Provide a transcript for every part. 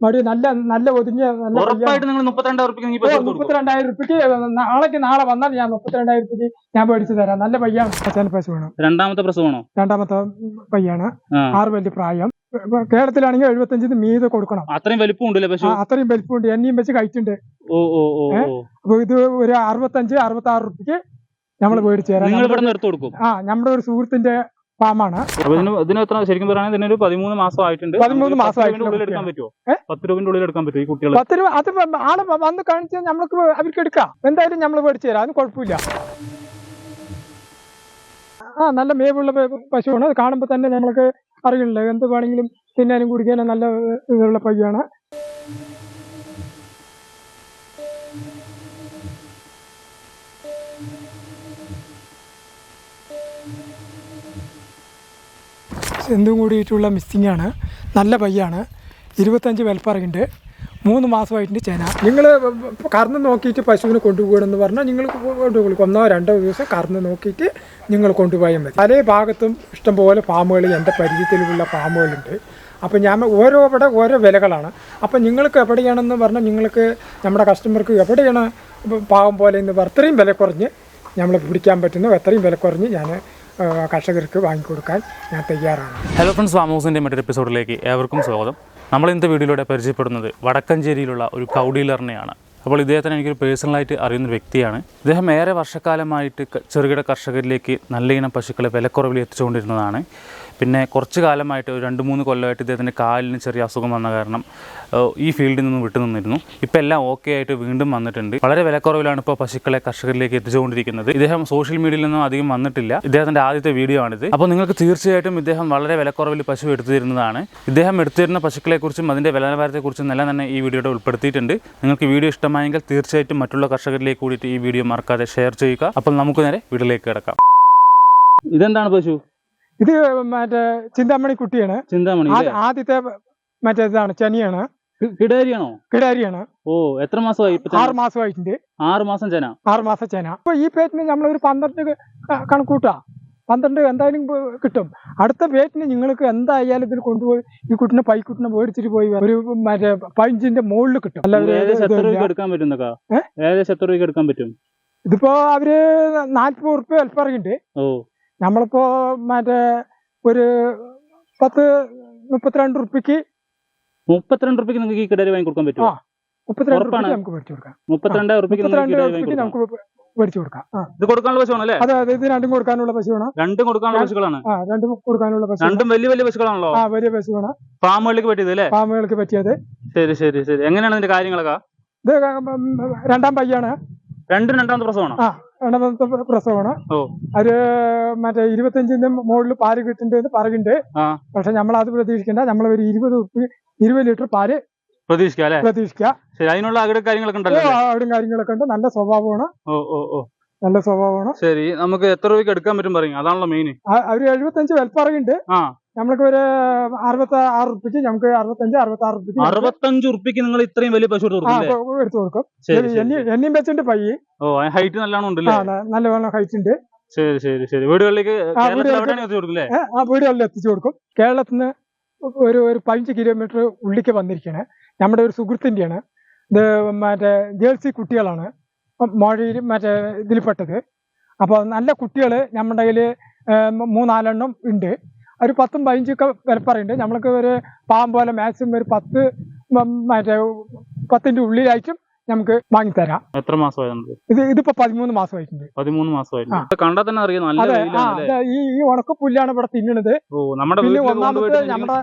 മടി നല്ല നല്ല ഒതുങ്ങിയ നല്ല പയ്യാണ്. ഉറപ്പായിട്ട് നിങ്ങൾ മുപ്പത്തിരണ്ടായിരം റുപ്യ ഈ പശു കൊടുക്കും. മുപ്പത്തിരണ്ടായിരം റുപ്യക്ക് നാളേക്ക് നാളെ വന്നാൽ ഞാൻ മുപ്പത്തിരണ്ടായിരം റുപ്യക്ക് ഞാൻ മേടിച്ചു തരാം. നല്ല പയ്യാണ് പശുവാണ് രണ്ടാമത്തെ പ്രസവമാണോ രണ്ടാമത്തെ പയ്യാണ്. ആറ് വലിയ പ്രായം. കേരളത്തിലാണെങ്കിൽ എഴുപത്തഞ്ചിന് മീത് കൊടുക്കണം. അത്രയും വലിപ്പം ഉണ്ടല്ലേ പശു? അത്രയും വലിപ്പമുണ്ട്. എന്നെയും വെച്ച് കഴിച്ചിട്ടുണ്ട്. ഓ ഓ ഓ ഏ? ഓ. അപ്പൊ ഇത് ഒരു അറുപത്തഞ്ച് അറുപത്തി ആറ് റുപ്യക്ക് നമ്മൾ മേടിച്ചു തരാം. നിങ്ങൾ നമ്മുടെ- ഇവിടെ നിന്ന് കൊടുക്കും. ആ നമ്മുടെ ഒരു സുഹൃത്തിന്റെ ഫാമാണ്. ഇതിന് എത്ര ശരിക്കും പറയുകയാണെങ്കിൽ ഇതിനൊരു പതിമൂന്ന് മാസം ആയിട്ടുണ്ട്. പതിമൂന്ന് മാസം എടുക്കാൻ പറ്റുമോ? പത്ത് രൂപയുടെ ഉള്ളിൽ എടുക്കാൻ പറ്റുമോ ഈ കുട്ടികൾ പത്ത് രൂപ അത് ആൾ വന്ന് കാണിച്ചാൽ നമ്മൾക്ക് അവർക്ക് എടുക്കാം. എന്തായാലും നമ്മൾ മേടിച്ചു തരാം. അതിന് കുഴപ്പമില്ല. ആ നല്ല മേവുള്ള പശുവാണ്. അത് കാണുമ്പോൾ തന്നെ നമ്മൾക്ക് അറിയണില്ല എന്ത് വേണമെങ്കിലും തിന്നാനും കുടിക്കാനും നല്ല ഇതുള്ള പയ്യാണ്. എന്തും കൂടിയിട്ടുള്ള മിസ്സിംഗ് ആണ്. നല്ല പയ്യാണ്. ഇരുപത്തഞ്ച് വെൽപ്പറയുണ്ട് മൂന്ന് മാസമായിട്ടുണ്ട് ചേന. നിങ്ങൾ കറന്ന് നോക്കിയിട്ട് പശുവിനെ കൊണ്ടുപോകണമെന്ന് പറഞ്ഞാൽ നിങ്ങൾ കൊണ്ടുപോകും ഒന്നോ രണ്ടോ ദിവസം കറന്ന് നോക്കിയിട്ട് നിങ്ങൾ കൊണ്ടുപോയാൽ മതി. പല ഭാഗത്തും ഇഷ്ടംപോലെ ഫാമുകൾ എന്റെ പരിചയത്തിലുള്ള ഫാമുകളുണ്ട് അപ്പോൾ ഞാൻ ഓരോ ഇവിടെ ഓരോ വിലകളാണ്. അപ്പോൾ നിങ്ങൾക്ക് എവിടെയാണെന്ന് പറഞ്ഞാൽ നിങ്ങൾക്ക് നമ്മുടെ കസ്റ്റമർക്ക് എവിടെയാണ് പാവം പോലെ എന്ന് പറഞ്ഞാൽ അത്രയും വില കുറഞ്ഞ് നമ്മൾ പിടിക്കാൻ പറ്റുന്നു. അത്രയും വില കുറഞ്ഞ് ഞാൻ കർഷകർക്ക് വാങ്ങിക്കൊടുക്കാൻ ഞാൻ തയ്യാറാണ്. ഹലോ ഫ്രണ്ട്സ് വാമോസിന്റെ മറ്റൊരു എപ്പിസോഡിലേക്ക് ഏവർക്കും സ്വാഗതം. നമ്മൾ ഇന്നത്തെ വീഡിയോയിലൂടെ പരിചയപ്പെടുന്നത് വടക്കഞ്ചേരിയിലുള്ള ഒരു കൗ ഡീലറിനെയാണ് അപ്പോൾ ഇദ്ദേഹത്തിന് എനിക്കൊരു പേഴ്സണലായിട്ട് അറിയുന്ന വ്യക്തിയാണ്. ഇദ്ദേഹം ഏറെ വർഷക്കാലമായിട്ട് ചെറുകിട കർഷകരിലേക്ക് നല്ല ഇനം പശുക്കളെ വിലക്കുറവിൽ എത്തിച്ചുകൊണ്ടിരുന്നതാണ്. പിന്നെ കുറച്ച് കാലമായിട്ട് ഒരു രണ്ട് മൂന്ന് കൊല്ലമായിട്ട് ഇദ്ദേഹത്തിന്റെ കാലിന് ചെറിയ അസുഖം വന്ന കാരണം ഈ ഫീൽഡിൽ നിന്ന് വിട്ടു നിന്നിരുന്നു. ഇപ്പോൾ എല്ലാം ഓക്കെ ആയിട്ട് വീണ്ടും വന്നിട്ടുണ്ട്. വളരെ വിലക്കുറവിലാണ് ഇപ്പോൾ പശുക്കളെ കർഷകരിലേക്ക് എത്തിച്ചുകൊണ്ടിരിക്കുന്നത്. ഇദ്ദേഹം സോഷ്യൽ മീഡിയയിൽ നിന്നും അധികം വന്നിട്ടില്ല. ഇദ്ദേഹത്തിന്റെ ആദ്യത്തെ വീഡിയോ ആണിത്. അപ്പോൾ നിങ്ങൾക്ക് തീർച്ചയായിട്ടും ഇദ്ദേഹം വളരെ വിലക്കുറവിൽ പശു എടുത്തു തരുന്നതാണ്. ഇദ്ദേഹം എടുത്തു തരുന്ന പശുക്കളെക്കുറിച്ചും അതിന്റെ വില നിലവാരത്തെക്കുറിച്ചും എല്ലാം തന്നെ ഈ വീഡിയോയുടെ ഉൾപ്പെടുത്തിയിട്ടുണ്ട്. നിങ്ങൾക്ക് വീഡിയോ ഇഷ്ടമായെങ്കിൽ തീർച്ചയായിട്ടും മറ്റുള്ള കർഷകരിലേക്ക് കൂടിയിട്ട് ഈ വീഡിയോ മറക്കാതെ ഷെയർ ചെയ്യുക. അപ്പോൾ നമുക്ക് നേരെ വീട്ടിലേക്ക് കിടക്കാം. ഇതെന്താണ് പശു? ഇത് മറ്റേ ചിന്താമണി കുട്ടിയാണ്. ചിന്താമണി ആദ്യത്തെ മറ്റേ ഇതാണ് ചനിയാണ് കിടാരിയാണോ? കിടാരിയാണ്. ഓ എത്ര മാസമായി ആറ് മാസമായിട്ടുണ്ട് ആറ് മാസം ചെന ആറ് മാസം ചേന അപ്പൊ ഈ പേറ്റിന് നമ്മൾ ഒരു പന്ത്രണ്ട് കണക്കൂട്ടാ. പന്ത്രണ്ട് എന്തായാലും കിട്ടും. അടുത്ത പേറ്റിന് നിങ്ങൾക്ക് എന്തായാലും ഇതിൽ കൊണ്ടുപോയി ഈ കുട്ടിനെ പൈക്കുട്ടിനെ മേടിച്ചിട്ട് പോയി ഒരു മറ്റേ പഞ്ചിന്റെ മുകളിൽ കിട്ടും. ഏകദേശം എത്ര രൂപ എടുക്കാൻ പറ്റും ഏകദേശം എത്ര രൂപയ്ക്ക് എടുക്കാൻ പറ്റും? ഇതിപ്പോ അവർ നാല്പത് ഉറുപ്പ്യ അല്പറയുണ്ട് ഓ. നമ്മളിപ്പോ മറ്റേ ഒരു പത്ത് മുപ്പത്തിരണ്ട് റുപ്യക്ക് മുപ്പത്തിരണ്ട് റുപ്യക്ക് നിങ്ങൾക്ക് ഈ കിടയിൽ വാങ്ങി കൊടുക്കാൻ പറ്റുമോ. മുപ്പത്തിരണ്ട്? നമുക്ക് മേടിച്ചു കൊടുക്കാം. റുപ്യക്ക് നമുക്ക് മേടിച്ചു കൊടുക്കാം. ഇത് കൊടുക്കാനുള്ള അതെ അതെ ഇത് രണ്ടും കൊടുക്കാനുള്ള പശുവാണ്. രണ്ടും കൊടുക്കാനുള്ള പശുക്കളാണ്. രണ്ടും കൊടുക്കാനുള്ള രണ്ടും വലിയ വലിയ പശുക്കളാണല്ലോ? ആ വലിയ പശുവാണ്. ഫാമുകളിലേക്ക് പറ്റിയത് അല്ലേ? ഫാമുകൾക്ക് പറ്റിയത്. ശരി ശരി ശരി. എങ്ങനെയാണ് ഇതിന്റെ കാര്യങ്ങളൊക്കെ? ഇത് രണ്ടാം പയ്യാണ്. രണ്ടും രണ്ടാമത്തെ പ്രസവമാണോ? ആ. രണ്ടാമത്തെ പ്ര- പ്രസവമാണ്. അത് മറ്റേ ഇരുപത്തഞ്ചിന്റെ മുകളിൽ പാൽ കിട്ടുന്നുണ്ട് പറയുന്നുണ്ട് പക്ഷെ നമ്മൾ അത് പ്രതീക്ഷിക്കണ്ട. നമ്മൾ ഒരു ഇരുപത് ഇരുപത് ലിറ്റർ പാൽ പ്രതീക്ഷിക്കാം അല്ലേ? പ്രതീക്ഷിക്കുക ശരി അതിനുള്ള അവിടെ കാര്യങ്ങളൊക്കെ ഉണ്ടല്ലോ അവിടെ കാര്യങ്ങളൊക്കെ ഉണ്ട്. നല്ല സ്വഭാവമാണ്. ഓ ഓ ഓ. നല്ല സ്വഭാവമാണ്. ശരി നമുക്ക് എത്ര രൂപയ്ക്ക് എടുക്കാൻ പറ്റും പറയും? അതാണല്ലോ മെയിൻ ഒരു എഴുപത്തഞ്ച് വിലപ്പറയുണ്ട് ആ. നമ്മൾക്ക് ഒരു അറുപത്തി ആറ് ഉറുപ്പിക്ക് നമുക്ക് അറുപത്തഞ്ച് അറുപത്തി ആറ് ഉറുപ്പിക്ക് അറുപത്തഞ്ച് ഉറുപ്പിക്ക് നിങ്ങൾ ഇത്രയും വലിയ പശു എടുത്ത് കൊടുക്കും എന്നെയും വെച്ചിട്ട് പയ്യെ. ഓ ഹൈറ്റ് നല്ലോണം ഉണ്ടല്ലേ? ന- നല്ല ഹൈറ്റ് ഉണ്ട്. ശരി ശരി ശരി. വീടുകളിലേക്ക് ആ വീടുകളിൽ എത്തിച്ചു കൊടുക്കും. കേരളത്തിൽ നിന്ന് ഒരു ഒരു പതിനഞ്ച് കിലോമീറ്റർ ഉള്ളിക്ക് വന്നിരിക്കുകയാണ് നമ്മുടെ ഒരു സുഹൃത്തിന്റെയാണ് ഇത് മറ്റേ ജേഴ്സി കുട്ടികളാണ്. മഴയിൽ മറ്റേ ഇതിൽപ്പെട്ടത്. അപ്പോൾ നല്ല കുട്ടികൾ നമ്മുടെ കയ്യിൽ മൂന്നാലെണ്ണം ഉണ്ട്. ഒരു പത്തും പതിനഞ്ചൊക്കെ വിലപ്പറയുണ്ട് നമ്മൾക്ക് ഒരു പാമ്പ് പോലെ മാക്സിമം ഒരു പത്ത് മറ്റേ പത്തിന്റെ ഉള്ളിലായിട്ടും നമുക്ക് വാങ്ങിത്തരാം. എത്ര മാസമായിരുന്നു ഇത് ഇതിപ്പോ പതിമൂന്ന് മാസമായിട്ടുണ്ട്. പതിമൂന്ന് ഇത് കണ്ടാൽ തന്നെ അറിയാം നല്ല ഈ ഈ ഉണക്ക പുല്ലാണ് ഇവിടെ തിന്നണത്. പിന്നെ ഒന്നാമത്തെ കൊണ്ടുപോയിട്ട് നമ്മുടെ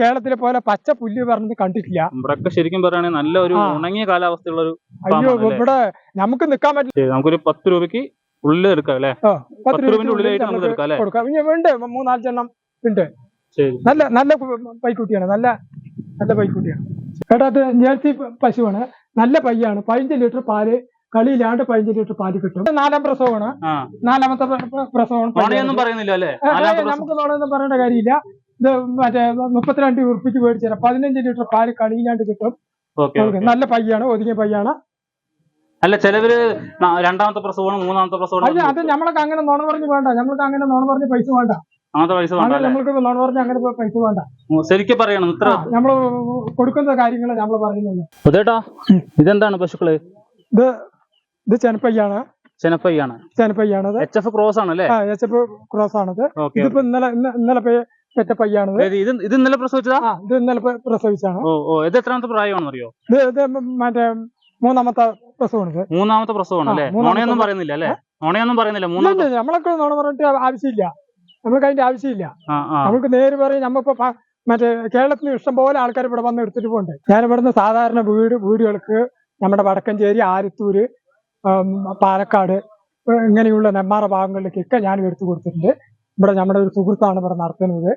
കേരളത്തിലെ പോലെ പച്ച പുല്ല് പറഞ്ഞത് കണ്ടിട്ടില്ല. ഇവിടെ ശരിക്കും പറയുകയാണെങ്കിൽ നല്ല ഒരു ഉണങ്ങിയ കാലാവസ്ഥയുള്ള ഒരു അയ്യോ ഇവിടെ നമുക്ക് നിൽക്കാൻ പറ്റില്ല. നമുക്കൊരു പത്ത് രൂപയ്ക്ക് ഉള്ളിൽ എടുക്കാം അല്ലേ? പത്ത് രൂപന്റെ ഉള്ളിലായിട്ട് നമുക്ക് എടുക്കാം അല്ലേ? കൊടുക്കാം. ഇനി ഉണ്ട് മൂന്നാലഞ്ചെണ്ണം ഉണ്ട്. നല്ല നല്ല പൈക്കുട്ടിയാണ്. നല്ല നല്ല പൈക്കുട്ടിയാണ്. ഏട്ടാ അത് ജേഴ്സി പശുവാണ്. നല്ല പയ്യാണ്. പതിനഞ്ച് ലിറ്റർ പാൽ കളിയിലാണ്ട് പതിനഞ്ച് ലിറ്റർ പാൽ കിട്ടും. നാലാം പ്രസവമാണ്. നാലാമത്തെ പ്ര- പ്ര- പ്രസവമാണ്. പറയുന്നില്ല അല്ലേ. നമുക്ക് തോന്നുന്നു പറയേണ്ട കാര്യമില്ല. ഇത് മറ്റേ മുപ്പത്തിരണ്ട് ഉറുപ്പിച്ച് മേടിച്ചു പതിനഞ്ച് ലിറ്റർ പാൽ കളിയിലാണ്ട് കിട്ടും. നല്ല പയ്യാണ് ഒതുങ്ങിയ പയ്യാണ്. അല്ല ചിലവര് രണ്ടാമത്തെ പ്രസവമാണ് മൂന്നാമത്തെ അല്ല പ്രസവമാണ് അത് നമ്മളൊക്കെ അങ്ങനെ നോൺ പറഞ്ഞ് വേണ്ട നമ്മൾക്ക് അങ്ങനെ നോൺ പറഞ്ഞ് പൈസ വേണ്ട. അങ്ങനത്തെ പൈസ വേണ്ട നമ്മൾക്ക് അങ്ങനെ പൈസ വേണ്ട. ശരിക്കും പറയണം ഇത്ര നമ്മൾ കൊടുക്കുന്ന കാര്യങ്ങൾ നമ്മൾ പറയുന്നുള്ളൂ ഉദേട്ടാ ഇതെന്താണ് പശുക്കൾ? ഇത് ഇത് ചെനപ്പയ്യാണ്. ചെനപ്പയ്യാണ്. ചെനപ്പയ്യാണത്. എച്ച് എഫ് ക്രോസ് ആണ് അല്ലേ എച്ച് എഫ് ക്രോസ് ആണത്. ഇതിപ്പോ ഇന്നലെ ഇന്നലെ പെ- പെറ്റ ഇത് ഇത് ഇന്നലെ പ്രസവിച്ചതാ? ഇത് ഇന്നലെ പ്രസവിച്ചാണ്. ഓ ഓ ഇത് എത്രാമത്തെ പ്രായമാണെന്നറിയോ? ഇത് ഇത് മറ്റേ മൂന്നാമത്തെ പ്രസവമാണ് മൂന്നാമത്തെ പ്രസവമാണ് അല്ലേ? നോണയൊന്നും പറയുന്നില്ല അല്ലേ? നോണയൊന്നും പറയുന്നില്ല മൂന്നാമത്തെ നമ്മളൊക്കെ നോണ പറഞ്ഞിട്ട് ആവശ്യമില്ല. നമുക്ക് അതിന്റെ ആവശ്യമില്ല. നമുക്ക് നേര് പറയും നമ്മളിപ്പോ മറ്റേ കേരളത്തിൽ ഇഷ്ടം പോലെ ആൾക്കാർ ഇവിടെ വന്ന് എടുത്തിട്ട് പോകണ്ടേ? ഞാൻ ഇവിടുന്ന് സാധാരണ വീട് വീടുകൾക്ക് നമ്മുടെ വടക്കഞ്ചേരി ആലത്തൂര് പാലക്കാട് ഇങ്ങനെയുള്ള നെമ്മാറ ഭാഗങ്ങളിലേക്കൊക്കെ ഞാൻ എടുത്തു കൊടുത്തിട്ടുണ്ട്. ഇവിടെ നമ്മുടെ ഒരു സുഹൃത്താണ് ഇവിടെ നടത്തുന്നത്.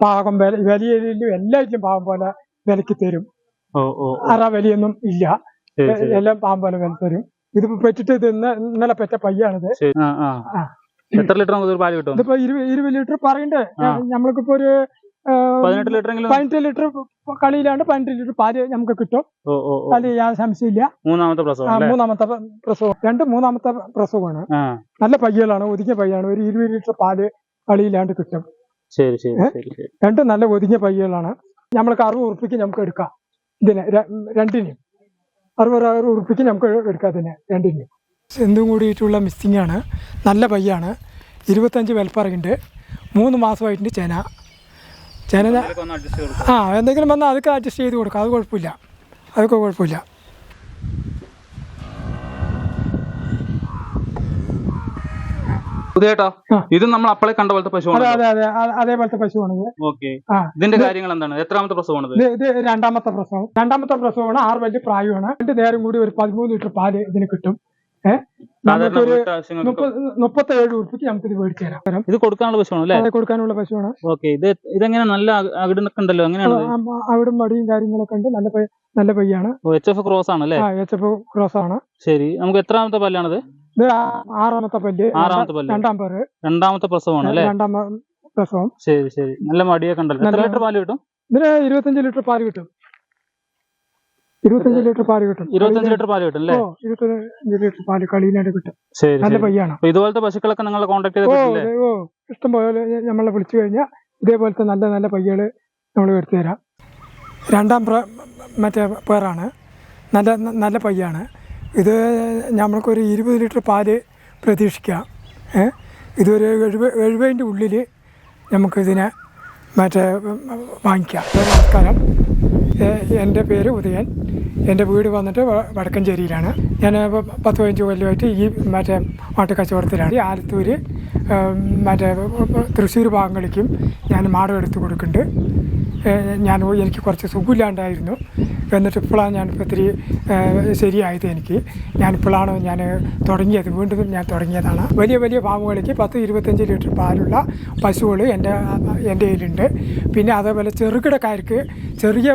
പാകം വില വലിയ എല്ലാറ്റിലും പാകം പോലെ വിലക്ക് തരും. അറ വലിയൊന്നും ഇല്ല. എല്ലാം പാമ്പോലെ വലുത്തരും ഇത് പെറ്റിട്ട് ഇത് ഇന്നലെ പെറ്റ പയ്യാണിത്. എത്ര ലിറ്റർ നമുക്ക് ഒരു പാൽ കിട്ടും? ഇതിപ്പോ ഇരുപത് ലിറ്റർ പറയണ്ടേ. നമ്മൾക്കിപ്പോ ഒരു പതിനെട്ട് ലിറ്റർ പതിനെട്ട് ലിറ്റർ കളിയിലാണ്ട് പതിനെട്ട് ലിറ്റർ പാൽ നമുക്ക് കിട്ടും. അതിൽ യാതൊരു സംശയമില്ല മൂന്നാമത്തെ പ്രസവം മൂന്നാമത്തെ പ്രസവം. രണ്ട് മൂന്നാമത്തെ പ്രസവമാണ്. നല്ല പയ്യലാണ് ഒതുങ്ങിയ പയ്യാണ്. ഒരു ഇരുപത് ലിറ്റർ പാൽ കളിയിലാണ്ട് കിട്ടും. ശരി ശരി രണ്ട് നല്ല ഒതുങ്ങിയ പയ്യകളാണ് നമ്മൾക്ക് അറുപത് ഉറുപ്പിക്ക് നമുക്ക് എടുക്കാം. ഇതിന് രണ്ടിന്. അറുപത് അറുപത് ഉറുപ്പിക്ക് നമുക്ക് എടുക്കാം തന്നെ രണ്ടിന് എന്തും കൂടിയിട്ടുള്ള മിസ്സിംഗ് ആണ്. നല്ല പയ്യാണ്. ഇരുപത്തഞ്ച് വെൽപ്പറയുണ്ട് മൂന്ന് മാസമായിട്ടുണ്ട് ചേന. ചേന ആ എന്തെങ്കിലും വന്നാൽ അതൊക്കെ അഡ്ജസ്റ്റ് ചെയ്ത് കൊടുക്കാം. അത് കുഴപ്പമില്ല. അതൊക്കെ കുഴപ്പമില്ല. ഉദയേട്ടാ ആ. ഇത് നമ്മൾ അപ്പളെ കണ്ട പോലത്തെ അതെ പശുവാണ് അതെ അതെ. ആ- അതേപോലത്തെ പശുവാണിത്. ഓക്കെ. ഇതിന്റെ കാര്യങ്ങൾ എന്താണ്? എത്രാമത്തെ പ്രസവമാണ് ഇത് രണ്ടാമത്തെ പ്രസവം. രണ്ടാമത്തെ പ്രസവമാണ് ആറ് വലിയ പ്രായമാണ്. രണ്ട് നേരം കൂടി ഒരു പതിമൂന്ന് ലിറ്റർ പാൽ ഇതിന് കിട്ടും. നമുക്കൊരു ഉറുപ്പിക്ക് നമുക്ക് ഇത് മേടിച്ചു തരാം. തരാം. ഇത് കൊടുക്കാനുള്ള പശുവാണ് അല്ലേ? അത് കൊടുക്കാനുള്ള പശുവാണ്. ഓക്കെ. ഇത് ഇതെങ്ങനെ നല്ല അകിടൊക്കെ ഉണ്ടല്ലോ? അവിടെ മടിയും കാര്യങ്ങളൊക്കെ ഉണ്ട്. നല്ല നല്ല പയ്യാണ്. എച്ച് എഫ് ക്രോസ് ആണ് അല്ലേ ആ എച്ച് എഫ് ക്രോസ് ആണ്. ശരി. നമുക്ക് എത്രാമത്തെ പല്ലാണിത് ഇത് ആറാമത്തെ പല്ല്. ആറാമത്തെ പല്ല്. രണ്ടാം പേര് രണ്ടാമത്തെ പ്രസവമാണ് അല്ലേ? രണ്ടാം പ്രസവം. ശരി ശരി. നല്ല മടിയൊക്കെ ഉണ്ടല്ലോ. എത്ര ലിറ്റർ പാൽ കിട്ടും? ഇതിന് ഇരുപത്തഞ്ച് ലിറ്റർ പാൽ കിട്ടും. ഇരുപത്തഞ്ച് ലിറ്റർ പാൽ കിട്ടും. ഇരുപത്തഞ്ച് ലിറ്റർ പാൽ കിട്ടും അല്ലേ? ഇരുപത്തഞ്ച് ലിറ്റർ പാൽ കളിയിലായിട്ട് കിട്ടും. നല്ല പയ്യാണ്. ഇതുപോലത്തെ പശുക്കളൊക്കെ നിങ്ങൾ കോൺടാക്ട് ചെയ്തിട്ടില്ലേ ഓ ഇഷ്ടം പോലെ നമ്മളെ വിളിച്ചു കഴിഞ്ഞാൽ ഇതേപോലത്തെ നല്ല നല്ല പയ്യകൾ നമ്മൾ വരുത്തി തരാം. രണ്ടാം മറ്റേ പേരാണ്. നല്ല നല്ല പയ്യാണ്. ഇത് നമ്മൾക്കൊരു ഇരുപത് ലിറ്റർ പാൽ പ്രതീക്ഷിക്കാം. ഇതൊരു എഴുപത് എഴുപതിന്റെ ഉള്ളിൽ നമുക്കിതിനെ മറ്റേ വാങ്ങിക്കാം. നമസ്കാരം. എന്റെ പേര് ഉദയൻ. എന്റെ വീട് വന്നിട്ട് വടക്കഞ്ചേരിയിലാണ്. ഞാൻ പത്ത് പതിനഞ്ച് കൊല്ലമായിട്ട് ഈ മറ്റേ മാട്ട് കച്ചവടത്തിലാണ്. ഈ ആലത്തൂർ മറ്റേ തൃശ്ശൂർ ഭാഗങ്ങളിലേക്കും ഞാൻ മാടം എടുത്ത് കൊടുക്കുന്നുണ്ട്. ഞാൻ എനിക്ക് കുറച്ച് സുഖമില്ലാണ്ടായിരുന്നു. എന്നിട്ട് ഇപ്പോഴാണ് ഞാനിപ്പോൾ ഇത്തിരി ശരിയായത് എനിക്ക്. ഞാനിപ്പോഴാണ് ഞാൻ തുടങ്ങിയത്. വീണ്ടും ഞാൻ തുടങ്ങിയതാണ്. വലിയ വലിയ ഫാമുകളിലേക്ക് പത്ത് ഇരുപത്തഞ്ച് ലിറ്റർ പാലുള്ള പശുകൾ എന്റെ എന്റെ കയ്യിലുണ്ട്. പിന്നെ അതേപോലെ ചെറുകിടക്കാർക്ക് ചെറിയ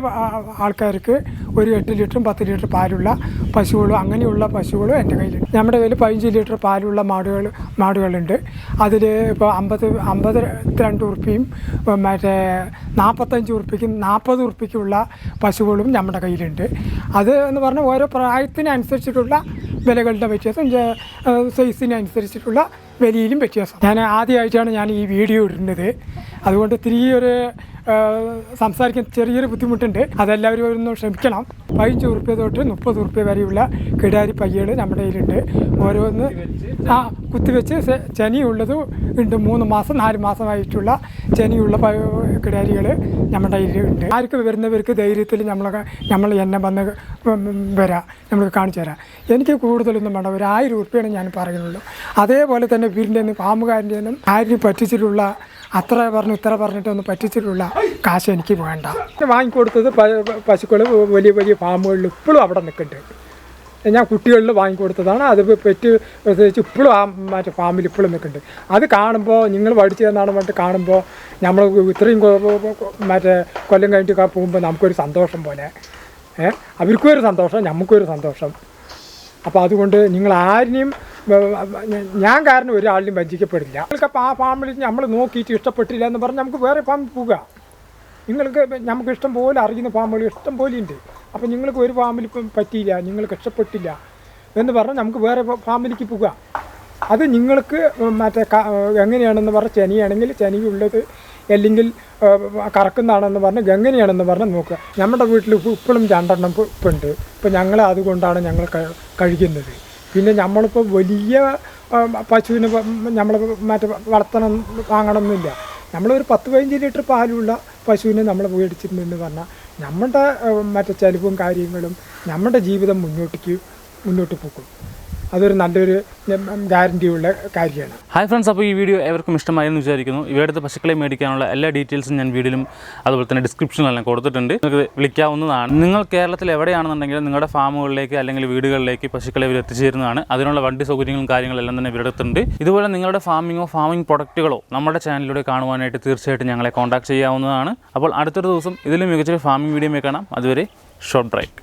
ആൾക്കാർക്ക് ഒരു എട്ട് ലിറ്ററും പത്ത് ലിറ്റർ പാലുള്ള പശുക്കളും അങ്ങനെയുള്ള പശുകളും എന്റെ കയ്യിലുണ്ട് നമ്മുടെ കയ്യിൽ പതിനഞ്ച് ലിറ്റർ പാലുള്ള മാടുകൾ മാടുകളുണ്ട്. അതിൽ ഇപ്പോൾ അമ്പത് അമ്പത് രണ്ട് ഉറുപ്പിയും മറ്റേ നാൽപ്പത്തഞ്ച് ഉറുപ്പിക്കും നാൽപ്പത് ഉറുപ്പിക്കുള്ള പശുക്കളും നമ്മുടെ കയ്യിലുണ്ട്. അത് എന്ന് പറഞ്ഞാൽ ഓരോ പ്രായത്തിനനുസരിച്ചിട്ടുള്ള വിലകളുടെ വ്യത്യാസം സൈസിനനുസരിച്ചിട്ടുള്ള വിലയിലും വ്യത്യാസം. ഞാൻ ആദ്യമായിട്ടാണ് ഞാൻ ഈ വീഡിയോ ഇടുന്നത്. അതുകൊണ്ട് ഇത്തിരി ഒരു സംസാരിക്കാൻ ചെറിയൊരു ബുദ്ധിമുട്ടുണ്ട്. അതെല്ലാവരും ഒന്ന് ക്ഷമിക്കണം പതിനഞ്ച് ഉറുപ്പ്യ തൊട്ട് മുപ്പത് ഉറുപ്പ്യ വരെയുള്ള കിടാരി പയ്യകൾ നമ്മുടെ കയ്യിലുണ്ട്. ഓരോന്ന് ആ കുത്തിവെച്ച് ചനിയുള്ളത് ഉണ്ട്. മൂന്ന് മാസം നാല് മാസമായിട്ടുള്ള ചനിയുള്ള കിടാരികൾ നമ്മുടെ കയ്യിലുണ്ട്. ആർക്ക് വരുന്നവർക്ക് ധൈര്യത്തിൽ നമ്മളെ നമ്മൾ എന്നെ വന്ന് വരാം. നമ്മൾ കാണിച്ചു തരാം. എനിക്ക് കൂടുതലൊന്നും വേണ്ട. ഒരു ആയിരം ഉറുപ്പ്യാണ് ഞാൻ പറയുന്നുള്ളൂ. അതേപോലെ തന്നെ വീടിന്റെ നിന്ന് പാമ്പുകാരന്റെ നിന്നും പറ്റിച്ചിട്ടുള്ള അത്ര പറഞ്ഞു ഇത്ര പറഞ്ഞിട്ടൊന്നും പറ്റിച്ചിട്ടുള്ള കാശ് എനിക്ക് വേണ്ട. വാങ്ങിക്കൊടുത്തത് പശുക്കൾ വലിയ വലിയ ഫാമുകളിൽ ഇപ്പോഴും അവിടെ നിൽക്കുന്നുണ്ട്. ഞാൻ കുട്ടികളിൽ വാങ്ങിക്കൊടുത്തതാണ്. അത് പെറ്റ് പ്രത്യേകിച്ച് ഇപ്പോഴും ആ മറ്റേ ഫാമിൽ ഇപ്പോഴും നിൽക്കുന്നുണ്ട്. അത് കാണുമ്പോൾ നിങ്ങൾ പഠിച്ചു തന്നാണ് പറഞ്ഞിട്ട് കാണുമ്പോൾ നമ്മൾ ഇത്രയും മറ്റേ കൊല്ലം കഴിഞ്ഞിട്ട് പോകുമ്പോൾ നമുക്കൊരു സന്തോഷം പോലെ. ഏഹ് അവർക്കും ഒരു സന്തോഷം നമുക്കും ഒരു സന്തോഷം. അപ്പോൾ അതുകൊണ്ട് നിങ്ങൾ ആരിനെയും ഞാൻ കാരണം ഒരാളിലും വഞ്ചിക്കപ്പെടില്ല. നിങ്ങൾക്ക് ആ ഫാമിലി നമ്മൾ നോക്കിയിട്ട് ഇഷ്ടപ്പെട്ടില്ല എന്ന് പറഞ്ഞാൽ നമുക്ക് വേറെ ഫാമിൽ പോവുക നിങ്ങൾക്ക് നമുക്ക് ഇഷ്ടം പോലെ അറിയുന്ന ഫാമുകൾ ഇഷ്ടം പോലെ ഉണ്ട്. അപ്പോൾ നിങ്ങൾക്ക് ഒരു ഫാമിലി പറ്റിയില്ല നിങ്ങൾക്ക് ഇഷ്ടപ്പെട്ടില്ല എന്ന് പറഞ്ഞാൽ നമുക്ക് വേറെ ഫാമിലിക്ക് പോവുക അത് നിങ്ങൾക്ക് മറ്റേ എങ്ങനെയാണെന്ന് പറഞ്ഞാൽ ചെനിയാണെങ്കിൽ ചെനിയുള്ളത് അല്ലെങ്കിൽ ഏഹ്, കറക്കുന്നതാണെന്ന് പറഞ്ഞ് എങ്ങനെയാണെന്ന് പറഞ്ഞ് നോക്കുക. നമ്മുടെ വീട്ടിൽ ഇപ്പോഴും രണ്ടെണ്ണം ഇപ്പം ഉണ്ട് ഇപ്പം ഞങ്ങൾ അതുകൊണ്ടാണ് ഞങ്ങൾ കഴിക്കുന്നത്. പിന്നെ നമ്മളിപ്പോൾ വലിയ പശുവിനെ നമ്മൾ മറ്റേ വളർത്തണം വാങ്ങണമെന്നില്ല നമ്മളൊരു പത്ത് പതിനഞ്ച് ലിറ്റർ പാലുള്ള പശുവിനെ നമ്മൾ മേടിച്ചിരുന്നെന്ന് പറഞ്ഞാൽ നമ്മുടെ മറ്റേ ചെലവും കാര്യങ്ങളും നമ്മുടെ ജീവിതം മുന്നോട്ടേക്ക് മുന്നോട്ട് പോകും അതൊരു നല്ലൊരു ഗ്യാരണ്ടിയുള്ള കാര്യമാണ്. ഹായ് ഫ്രണ്ട്സ് അപ്പോൾ ഈ വീഡിയോ എവർക്കും ഇഷ്ടമായെന്ന് വിചാരിക്കുന്നു. ഇവിടുത്തെ പശുക്കളെ മേടിക്കാനുള്ള എല്ലാ ഡീറ്റെയിൽസും ഞാൻ വീഡിയോയിലും അതുപോലെ തന്നെ ഡിസ്ക്രിപ്ഷനിലെല്ലാം കൊടുത്തിട്ടുണ്ട്. നിങ്ങൾക്ക് വിളിക്കാവുന്നതാണ്. നിങ്ങൾ കേരളത്തിൽ എവിടെയാണെന്നുണ്ടെങ്കിൽ നിങ്ങളുടെ ഫാമുകളിലേക്ക് അല്ലെങ്കിൽ വീടുകളിലേക്ക് പശുക്കളെ ഇവർ എത്തിച്ചേരുന്നതാണ്. അതിനുള്ള വണ്ടി സൗകര്യങ്ങളും കാര്യങ്ങളെല്ലാം തന്നെ ഇവരുടെ ഇതുപോലെ നിങ്ങളുടെ ഫാമിങ്ങോ ഫാമിംഗ് പ്രൊഡക്റ്റുകളോ നമ്മുടെ ചാനലിലൂടെ കാണുവാനായിട്ട് തീർച്ചയായിട്ടും ഞങ്ങളെ കോൺടാക്ട് ചെയ്യാവുന്നതാണ്. അപ്പോൾ അടുത്തൊരു ദിവസം ഇതിലും മികച്ചൊരു ഫാമിംഗ് വീഡിയോ കാണാം. അതുവരെ ഷോർട്ട് ബ്രേക്ക്